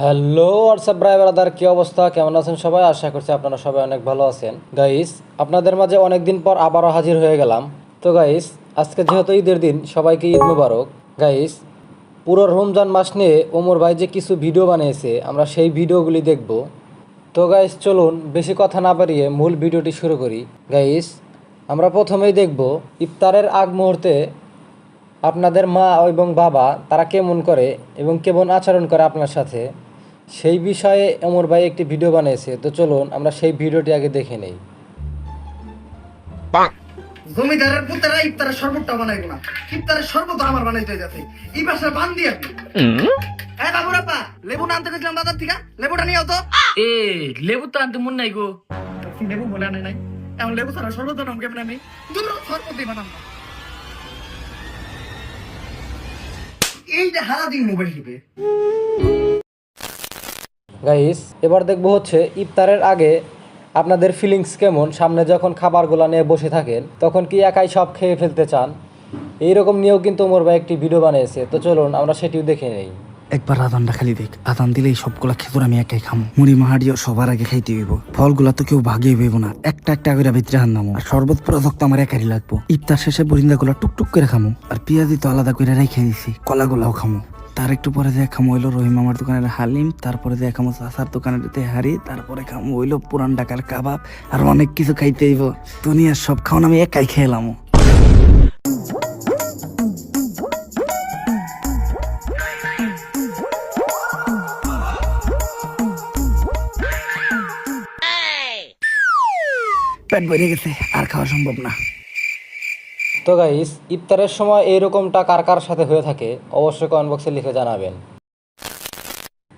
Hello WhatsApp ভাই brother কি অবস্থা? কেমন আছেন সবাই? আশা করছি আপনারা সবাই অনেক ভালো আছেন। গাইস আপনাদের মাঝে অনেক দিন পর আবারও হাজির হয়ে গেলাম। তো গাইস আজকে যেহেতু ঈদের দিন, সবাইকে ঈদ মুবারক। গাইস পুরো রমজান মাস নিয়ে ওমর ভাই যে কিছু ভিডিও বানিয়েছে, আমরা সেই ভিডিওগুলি দেখব। তো গাইস চলুন বেশি কথা না বাড়িয়ে মূল ভিডিওটি শুরু করি। গাইস আমরা প্রথমেই দেখব ইফতারের আগ মুহূর্তে আপনাদের মা এবং বাবা, তারা কেমন করে এবং কেমন আচরণ করে আপনার সাথে। সেই বিষয়ে অমর ভাই একটি ভিডিও বানিয়েছে। তো চলুন আমরা সেই ভিডিওটি আগে দেখে নেই। জমিদারের পুতেরা ইফতারের শরবতটা বানাইবো না ইফতারের শরবত আমার বানাইতে যাচ্ছে এই পাশে বান দিয়ে বাবুরাপা লেবু আনতে গেছিলাম বাজার থেকে। লেবুটা নিয়ে তো। এ লেবু তো আনতে মন নাই গো। লেবু বলে আনে নাই? এমন লেবু ছাড়া শরবত নাম কেমন আমি? দূর শরবতই বানাম এইটা হারা দিন মোবাইল টিপে। গাইস, এবার দেখব হচ্ছে ইফতারের আগে আপনাদের ফিলিংস কেমন? সামনে যখন খাবারগুলো নিয়ে বসে থাকেন, তখন কি একাই সব খেয়ে ফেলতে চান? এইরকম নিয়েও কিন্তু ওমর ভাই একটি ভিডিও বানিয়েছে। তো চলুন, আমরা সেটিও দেখে নেই। একবার আদানটা খালি দেখ, আদান দিলে দিলেই সবগুলা খেতুর আমি একাই খাম। মুড়ি মাহাড়িও সবার আগে খাইতে হইব। ফলগুলা তো কেউ ভাগিয়ে হইব না। একটা একটা করে ভিতরে হান্নামো আর শরবত প্রদক্ত আমার একারই লাগবো। ইফতার শেষে বরিন্দা গুলা টুকটুক করে খামো। আর পেঁয়াজি তো আলাদা করে রেখে দিছি, কলাগুলাও খামো। তার একটু পরে দিয়ে খামো হইল রহিম আমার দোকানের হালিম, তারপরে দিয়ে খামো চাষার দোকানের তেহারি, তারপরে খামো হইল পুরান ডাকার কাবাব, আর অনেক কিছু খাইতে হইব। দুনিয়ার সব খাওয়ান আমি একাই খেলামো পেট ভরে গেছে, আর খাওয়া সম্ভব না। তো গাইস ইফতারের সময় এইরকমটা কার কার সাথে হয়ে থাকে অবশ্যই কমেন্ট বক্সে লিখে জানাবেন।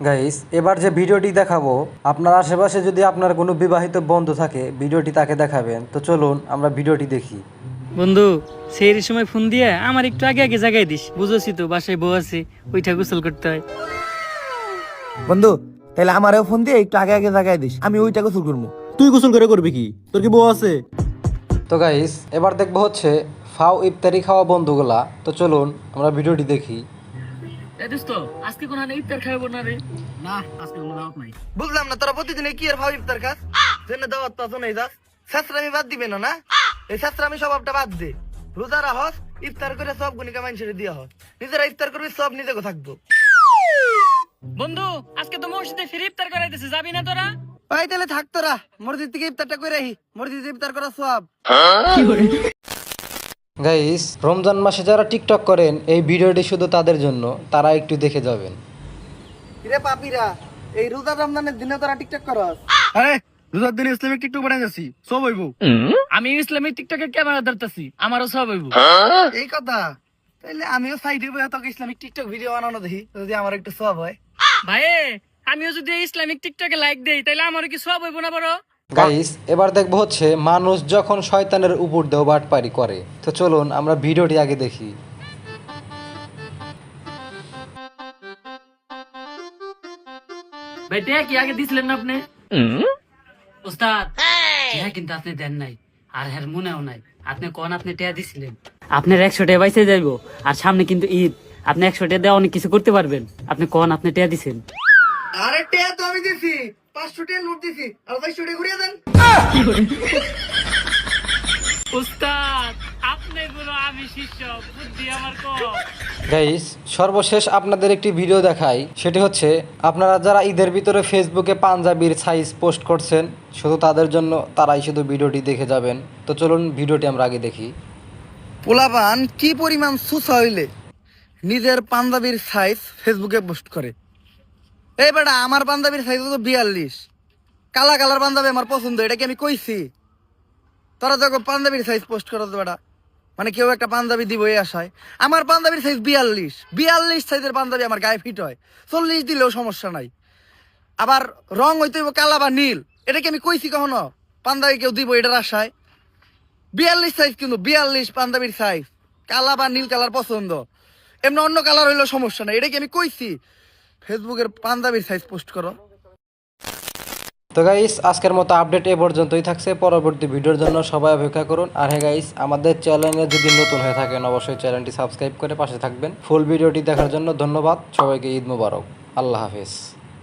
গাইস এবার যে ভিডিওটি দেখাবো আপনার আশেপাশে যদি আপনার কোনো বিবাহিত বন্ধু থাকে ভিডিওটি তাকে দেখাবেন। তো চলুন আমরা ভিডিওটি দেখি। বন্ধু সেই সময় ফোন দিয়ে আমার একটু আগে আগে জাগাই দিস। বুঝেছি তো বাসায় বউ আছে ওইটা গোসল করতে হয়। বন্ধু তাহলে আমারও ফোন দিয়ে একটু আগে আগে জায়গায় দিস। আমি ওইটা গোসল করব তুই গোসল করে করবি কি? তোর কি বউ আছে? তো গাইস এবার দেখব হচ্ছে ফাও ইফতারি খাওয়া বন্ধুগুলা তো চলুন আমরা ভিডিওটি দেখি। দোস্ত আজকে কোন ইফতার খাব না রে? না আজকে কোনো দাওয়াত নাই। বুঝলাম না তোরা প্রতিদিন কি আর ভাব ইফতার খাস? জেনে দাওয়াত তো শোনাই যাস। শাস্ত্রামি বাদ দিবে না না? এই শাস্ত্রামি স্বভাবটা বাদ দে। রোজা রাহস ইফতার করে সব গুণিকা মানুষের দিয়া হস। নিজেরা ইফতার করবি সব নিজেকে থাকব। বন্ধু আজকে তো মসজিদে ফ্রি ইফতার করাইতেছে যাবি না তোরা? ভাই তাহলে থাক তোরা মসজিদ থেকে ইফতারটা করে আহি। মসজিদ ইফতার করা সব। গাইস রমজান মাসে যারা টিকটক করেন এই ভিডিওটি শুধু তাদের জন্য। তারা একটু দেখে যাবেন। রে পাপিরা এই রোজা রমজানের দিনে তোরা টিকটক করস? আরে রোজার দিনে ইসলামিক টিকটক বানাই যাচ্ছি সব হইব। আমি ইসলামিক টিকটকের ক্যামেরা ধরতেছি আমারও সব হইব। এই কথা তাইলে আমিও সাইডে বসে তোকে ইসলামিক টিকটক ভিডিও বানানো দেখি যদি আমার একটু সব হয়। ভাই আমিও যদি ইসলামিক টিকটকে লাইক দেই তাহলে আমারও কি সব হইব না বড়? গাইস এবার দেখব হচ্ছে মানুষ যখন শয়তানের উপর দেও বাটপারি করে। তো চলুন আমরা ভিডিওটি আগে দেখি। টিয়া কি? আগে দিছিলেন আপনি? উস্তাদ টিয়া কিন্তু আপনি দেন নাই। আর হের মনেও নাই। আপনি কোন আপনি টিয়া দিছিলেন? আপনার একশো টাকা বাইসে যাইবো আর সামনে কিন্তু ঈদ। আপনি একশো টাকা দেওয়া অনেক কিছু করতে পারবেন। আপনি কোন আপনি টিয়া দিছেন? আরে টিয়া তো আমি দিছি। পাঁচশো নোট দিছি আর টিয়া ঘুরিয়ে দেন। উস্তাদ আপনি গুলো আমি শিষ্য বুদ্ধি আমার কম। গাইস সর্বশেষ আপনাদের একটি ভিডিও দেখাই। সেটি হচ্ছে আপনারা যারা ঈদের ভিতরে ফেসবুকে পাঞ্জাবির সাইজ পোস্ট করছেন শুধু তাদের জন্য তারাই শুধু ভিডিওটি দেখে যাবেন। তো চলুন ভিডিওটি আমরা আগে দেখি। পোলাপান কি পরিমাণ সুসা হইলে নিজের পাঞ্জাবির সাইজ ফেসবুকে পোস্ট করে? এই বেটা, আমার পাঞ্জাবির সাইজ তো বিয়াল্লিশ। কালা কালার পাঞ্জাবি আমার পছন্দ, এটা কি আমি কইছি? তোরা যখন পাঞ্জাবির সাইজ পোস্ট করো তো বেটা মানে কেউ একটা পাঞ্জাবি দিব এই আশায়। আমার পাঞ্জাবির সাইজ বিয়াল্লিশ। বিয়াল্লিশ সাইজের পাঞ্জাবি আমার গায়ে ফিট হয়। চল্লিশ দিলেও সমস্যা নাই। আবার রং হইতে হইব কালা বা নীল। এটা কি আমি কইছি কখনো? পাঞ্জাবি কেউ দিব এটার আশায়। বিয়াল্লিশ সাইজ কিন্তু বিয়াল্লিশ পাঞ্জাবির সাইজ কালা বা নীল কালার পছন্দ। এমনি অন্য কালার হইলেও সমস্যা নাই। এটা কি আমি কইছি? ফেসবুকের পাঞ্জাবির সাইজ পোস্ট করো। তো গাইস আজকের মতো আপডেট এ পর্যন্তই থাকছে। পরবর্তী ভিডিওর জন্য সবাই অপেক্ষা করুন। আর হে গাইস আমাদের চ্যানেলে যদি নতুন হয়ে থাকেন, অবশ্যই চ্যানেলটি সাবস্ক্রাইব করে পাশে থাকবেন। ফুল ভিডিওটি দেখার জন্য ধন্যবাদ। সবাইকে ঈদ মুবারক। আল্লাহ হাফেজ।